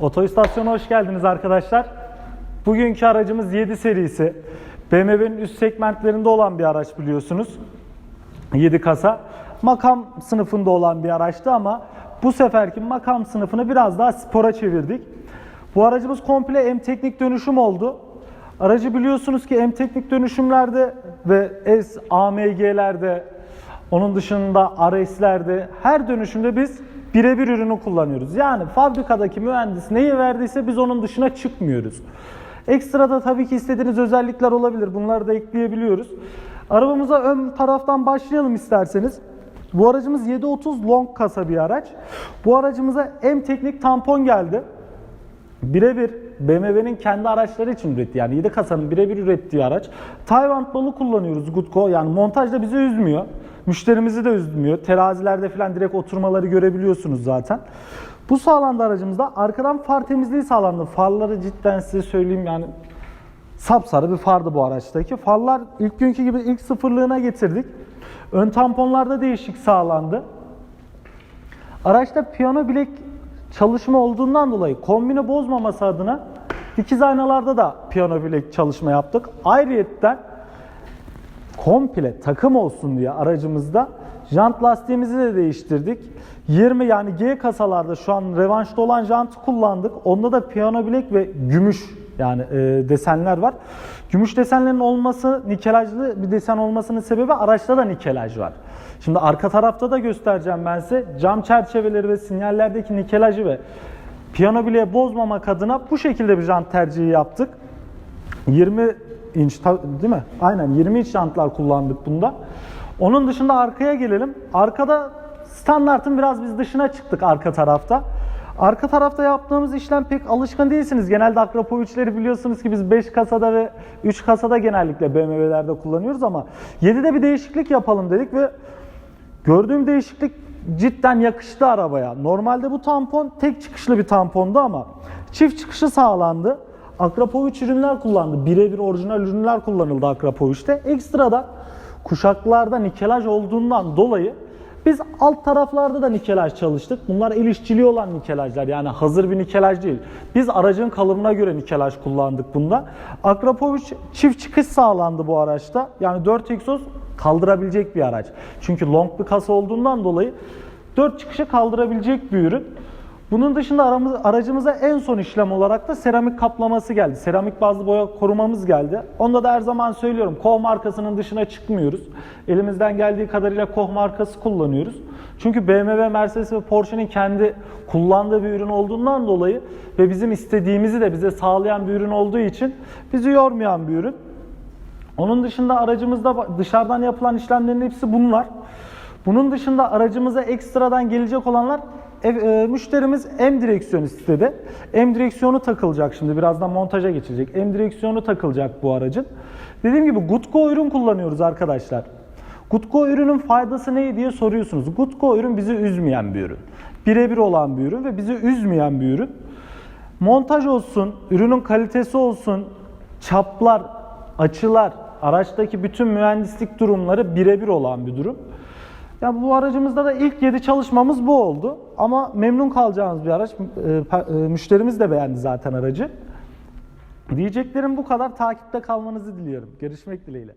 Oto istasyona hoş geldiniz arkadaşlar. Bugünkü aracımız 7 serisi. BMW'nin üst segmentlerinde olan bir araç biliyorsunuz. 7 kasa. Makam sınıfında olan bir araçtı ama bu seferki makam sınıfını biraz daha spora çevirdik. Bu aracımız komple M teknik dönüşüm oldu. Aracı biliyorsunuz ki M teknik dönüşümlerde ve S, AMG'lerde, onun dışında RS'lerde her dönüşümde biz birebir ürünü kullanıyoruz. Yani fabrikadaki mühendis neyi verdiyse biz onun dışına çıkmıyoruz. Ekstra da tabii ki istediğiniz özellikler olabilir. Bunları da ekleyebiliyoruz. Arabamıza ön taraftan başlayalım isterseniz. Bu aracımız 730 long kasa bir araç. Bu aracımıza M teknik tampon geldi. Birebir BMW'nin kendi araçları için üretti. Yani 7 kasanın birebir ürettiği araç. Tayvan balı kullanıyoruz Goodco. Yani montajda bizi üzmüyor. Müşterimizi de üzmüyor. Terazilerde falan direkt oturmaları görebiliyorsunuz zaten. Bu sağlandı aracımızda. Arkadan far temizliği sağlandı. Farları cidden size söyleyeyim yani sapsarı bir fardı bu araçtaki. Farlar ilk günkü gibi ilk sıfırlığına getirdik. Ön tamponlarda değişik sağlandı. Araçta piyano bilek çalışma olduğundan dolayı kombini bozmaması adına dikiz aynalarda da piyano bilek çalışma yaptık. Ayrıyetten komple takım olsun diye aracımızda jant lastiğimizi de değiştirdik. 20 yani G kasalarda şu an revanşta olan jantı kullandık. Onda da piyano bilek ve gümüş yani e, desenler var. Gümüş desenlerin olması nikelajlı bir desen olmasının sebebi araçta da nikelaj var. Şimdi arka tarafta da göstereceğim ben size. Cam çerçeveleri ve sinyallerdeki nikelajı ve piyano bileği bozmamak adına bu şekilde bir jant tercihi yaptık. 20 inç değil mi? Aynen 20 inç jantlar kullandık bunda. Onun dışında arkaya gelelim. Arkada standartın biraz biz dışına çıktık arka tarafta. Arka tarafta yaptığımız işlem pek alışkın değilsiniz. Genelde Akrapoviç'leri biliyorsunuz ki biz 5 kasada ve 3 kasada genellikle BMW'lerde kullanıyoruz ama 7'de bir değişiklik yapalım dedik ve gördüğüm değişiklik cidden yakıştı arabaya. Normalde bu tampon tek çıkışlı bir tampondu ama çift çıkışı sağlandı. Akrapoviç ürünler kullandı. Birebir orijinal ürünler kullanıldı Akrapoviç'te. Ekstrada kuşaklarda nikelaj olduğundan dolayı biz alt taraflarda da nikelaj çalıştık. Bunlar el işçiliği olan nikelajlar yani hazır bir nikelaj değil. Biz aracın kalıbına göre nikelaj kullandık bunda. Akrapoviç çift çıkış sağlandı bu araçta. Yani 4 egzoz kaldırabilecek bir araç. Çünkü long bir kasa olduğundan dolayı 4 çıkışı kaldırabilecek bir ürün. Bunun dışında aramız, aracımıza en son işlem olarak da seramik kaplaması geldi. Seramik bazlı boya korumamız geldi. Onda da her zaman söylüyorum Koh markasının dışına çıkmıyoruz. Elimizden geldiği kadarıyla Koh markası kullanıyoruz. Çünkü BMW, Mercedes ve Porsche'nin kendi kullandığı bir ürün olduğundan dolayı ve bizim istediğimizi de bize sağlayan bir ürün olduğu için bizi yormayan bir ürün. Onun dışında aracımızda dışarıdan yapılan işlemlerin hepsi bunlar. Bunun dışında aracımıza ekstradan gelecek olanlar e, müşterimiz M direksiyon istedi. M direksiyonu takılacak şimdi birazdan montaja geçecek. M direksiyonu takılacak bu aracın. Dediğim gibi Gutco ürün kullanıyoruz arkadaşlar. Gutco ürünün faydası ne diye soruyorsunuz. Gutco ürün bizi üzmeyen bir ürün. Birebir olan bir ürün ve bizi üzmeyen bir ürün. Montaj olsun, ürünün kalitesi olsun, çaplar, açılar, araçtaki bütün mühendislik durumları birebir olan bir durum. Ya bu aracımızda da ilk 7 çalışmamız bu oldu. Ama memnun kalacağımız bir araç. E, e, Müşterimiz de beğendi zaten aracı. Diyeceklerim bu kadar. Takipte kalmanızı diliyorum. Görüşmek dileğiyle.